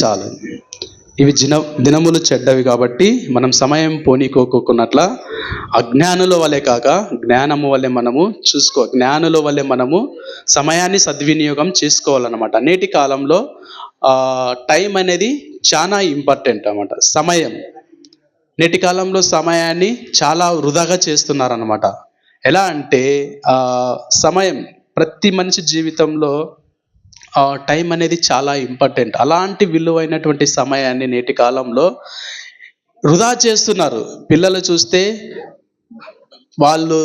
చాలు. ఇవి జిన దినములు చెడ్డవి కాబట్టి మనం సమయం పోనీకోకున్నట్ల అజ్ఞానుల వలె కాక జ్ఞానము వలె మనము చూసుకో జ్ఞానుల వలె మనము సమయాన్ని సద్వినియోగం చేసుకోవాలన్నమాట. నేటి కాలంలో టైం అనేది చాలా ఇంపార్టెంట్ అనమాట సమయం. నేటి కాలంలో సమయాన్ని చాలా వృధాగా చేస్తున్నారనమాట ఎలా అంటే సమయం. ప్రతి మనిషి జీవితంలో టైం అనేది చాలా ఇంపార్టెంట్. అలాంటి విలువైనటువంటి సమయాన్ని నేటి కాలంలో వృధా చేస్తున్నారు. పిల్లలు చూస్తే వాళ్ళు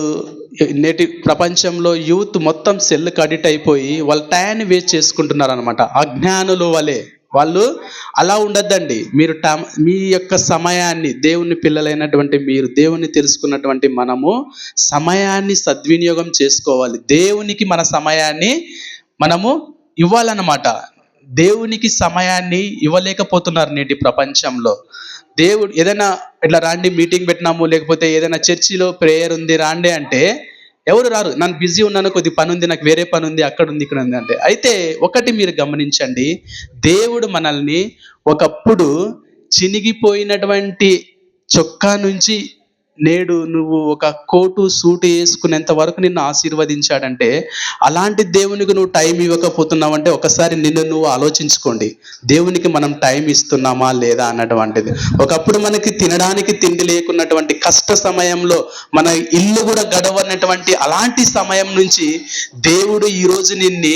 నేటి ప్రపంచంలో యూత్ మొత్తం సెల్కి అడిక్ట్ అయిపోయి వాళ్ళ టైంని వేస్ట్ చేసుకుంటున్నారు అనమాట అజ్ఞానులు వలె వాళ్ళు అలా ఉండద్దండి. మీరు టైం మీ యొక్క సమయాన్ని దేవుని పిల్లలైనటువంటి మీరు దేవుని తెలుసుకున్నటువంటి మనము సమయాన్ని సద్వినియోగం చేసుకోవాలి. దేవునికి మన సమయాన్ని మనము ఇవ్వాలన్నమాట. దేవునికి సమయాన్ని ఇవ్వలేకపోతున్నారు నేటి ప్రపంచంలో. దేవుడు ఏదైనా ఇట్లా రాండి మీటింగ్ పెట్టినాము లేకపోతే ఏదైనా చర్చిలో ప్రేయర్ ఉంది రాండి అంటే ఎవరు రారు? నన్ను బిజీ ఉన్నాను కొద్ది పని ఉంది నాకు వేరే పని ఉంది అక్కడ ఉంది ఇక్కడ ఉంది అంటే. అయితే ఒకటి మీరు గమనించండి దేవుడు మనల్ని ఒకప్పుడు చినిగిపోయినటువంటి చొక్కా నుంచి నేడు నువ్వు ఒక కోటు సూటు వేసుకునేంత వరకు నిన్ను ఆశీర్వదించాడంటే అలాంటి దేవునికి నువ్వు టైం ఇవ్వకపోతున్నావు అంటే ఒకసారి నిన్ను నువ్వు ఆలోచించుకోండి. దేవునికి మనం టైం ఇస్తున్నామా లేదా అన్నటువంటిది. ఒకప్పుడు మనకి తినడానికి తిండి లేకున్నటువంటి కష్ట సమయంలో మన ఇల్లు కూడా గడవనటువంటి అలాంటి సమయం నుంచి దేవుడు ఈరోజు నిన్ని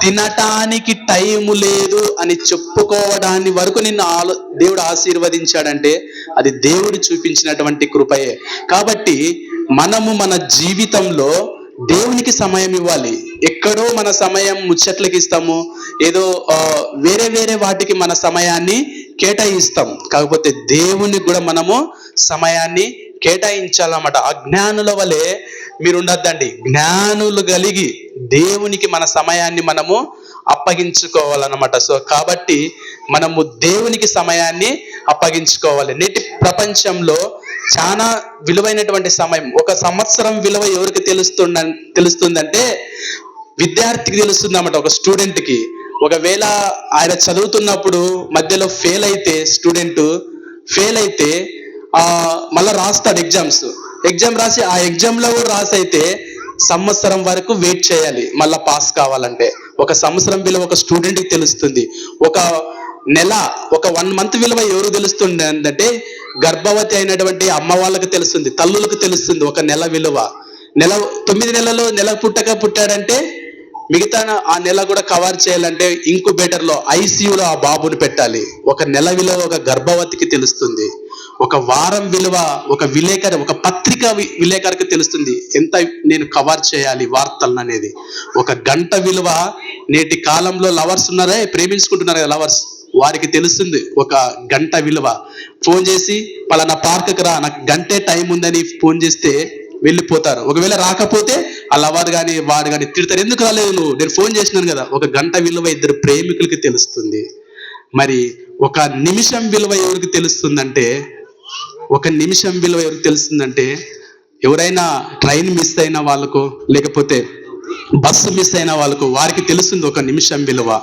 తినటానికి టైం లేదు అని చెప్పుకోవడాన్ని వరకు నిన్ను ఆలో దేవుడు ఆశీర్వదించాడంటే అది దేవుడు చూపించినటువంటి కృపయే. కాబట్టి మనము మన జీవితంలో దేవునికి సమయం ఇవ్వాలి. ఎక్కడో మన సమయం ముచ్చట్లకి ఇస్తాము ఏదో వేరే వేరే వాటికి మన సమయాన్ని కేటాయిస్తాం. కాకపోతే దేవునికి కూడా మనము సమయాన్ని కేటాయించాలన్నమాట. అజ్ఞానుల వలె మీరు ఉండద్దండి జ్ఞానులు కలిగి దేవునికి మన సమయాన్ని మనము అప్పగించుకోవాలన్నమాట. సో కాబట్టి మనము దేవునికి సమయాన్ని అప్పగించుకోవాలి. నేటి ప్రపంచంలో చాలా విలువైనటువంటి సమయం. ఒక సంవత్సరం విలువ ఎవరికి తెలుస్తుంద తెలుస్తుందంటే విద్యార్థికి తెలుస్తుంది అన్నమాట ఒక స్టూడెంట్కి. ఒకవేళ ఆయన చదువుతున్నప్పుడు మధ్యలో ఫెయిల్ అయితే స్టూడెంట్ ఫెయిల్ అయితే మళ్ళీ రాస్తాడు ఎగ్జామ్స్ ఎగ్జామ్ రాసి ఆ ఎగ్జామ్లో కూడా రాసి అయితే సంవత్సరం వరకు వెయిట్ చేయాలి. మళ్ళీ పాస్ కావాలంటే. ఒక సంవత్సరం విలువ ఒక స్టూడెంట్కి తెలుస్తుంది. ఒక నెల ఒక వన్ మంత్ విలువ ఎవరు తెలుస్తుంది అంటే గర్భవతి అయినటువంటి అమ్మ వాళ్ళకి తెలుస్తుంది తల్లులకు తెలుస్తుంది ఒక నెల విలువ. నెల తొమ్మిది నెలలో నెల పుట్టక పుట్టాడంటే మిగతా ఆ నెల కూడా కవర్ చేయాలంటే ఇంకుబేటర్లో ఐసీయూలో ఆ బాబుని పెట్టాలి. ఒక నెల విలువ ఒక గర్భవతికి తెలుస్తుంది. ఒక వారం విలువ ఒక విలేకరి ఒక పత్రిక విలేకరికి తెలుస్తుంది ఎంత నేను కవర్ చేయాలి వార్తలను అనేది. ఒక గంట విలువ నేటి కాలంలో లవర్స్ ఉన్నారే ప్రేమించుకుంటున్నారు కదా లవర్స్. వారికి తెలుస్తుంది ఒక గంట విలువ. ఫోన్ చేసి పలానా పార్క్కి రా నాకు గంటే టైం ఉందని ఫోన్ చేస్తే వెళ్ళిపోతారు. ఒకవేళ రాకపోతే ఆ లవర్ కానీ వాడు కానీ తిడతారు. ఎందుకు రాలేదు నువ్వు? నేను ఫోన్ చేసినాను కదా. ఒక గంట విలువ ఇద్దరు ప్రేమికులకి తెలుస్తుంది. మరి ఒక నిమిషం విలువ ఎవరికి తెలుస్తుందంటే ఒక నిమిషం విలువ ఎవరికి తెలుస్తుందంటే ఎవరైనా ట్రైన్ మిస్ అయిన వాళ్ళకు లేకపోతే బస్సు మిస్ అయిన వాళ్ళకు వారికి తెలుస్తుంది ఒక నిమిషం విలువ.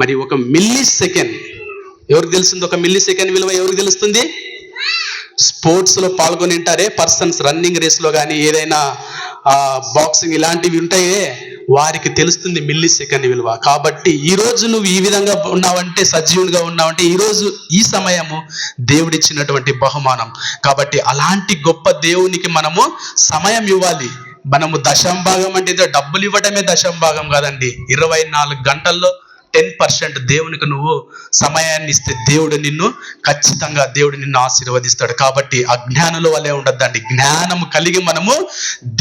మరి ఒక మిల్లీ సెకండ్ ఎవరికి తెలుస్తుంది ఒక మిల్లీ సెకండ్ విలువ ఎవరికి తెలుస్తుంది? స్పోర్ట్స్లో పాల్గొని ఉంటారే పర్సన్స్ రన్నింగ్ రేస్లో కానీ ఏదైనా బాక్సింగ్ ఇలాంటివి ఉంటాయే? వారికి తెలుస్తుంది మిల్లీ సెకండ్ విలువ. కాబట్టి ఈ రోజు నువ్వు ఈ విధంగా ఉన్నావంటే సజీవునిగా ఉన్నావంటే ఈ రోజు ఈ సమయము దేవుడిచ్చినటువంటి బహుమానం. కాబట్టి అలాంటి గొప్ప దేవునికి మనము సమయం ఇవ్వాలి. మనము దశం భాగం అంటే డబ్బులు ఇవ్వడమే దశం భాగం కాదండి. ఇరవై నాలుగు గంటల్లో టెన్ పర్సెంట్ దేవునికి నువ్వు సమయాన్ని ఇస్తే దేవుడు నిన్ను ఖచ్చితంగా దేవుడు నిన్ను ఆశీర్వదిస్తాడు. కాబట్టి అజ్ఞానుల వల్లే ఉండద్దండి. జ్ఞానము కలిగి మనము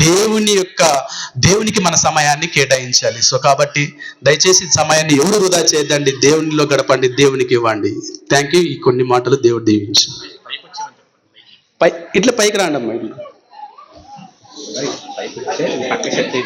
దేవుని యొక్క దేవునికి మన సమయాన్ని కేటాయించాలి. సో కాబట్టి దయచేసి సమయాన్ని ఎవరు వృధా చేయదండి దేవునిలో గడపండి దేవునికి ఇవ్వండి. థ్యాంక్ యూ ఈ కొన్ని మాటలు దేవుడు దీవించు. పై ఇట్లా పైకి రాండి అమ్మా ఇట్లా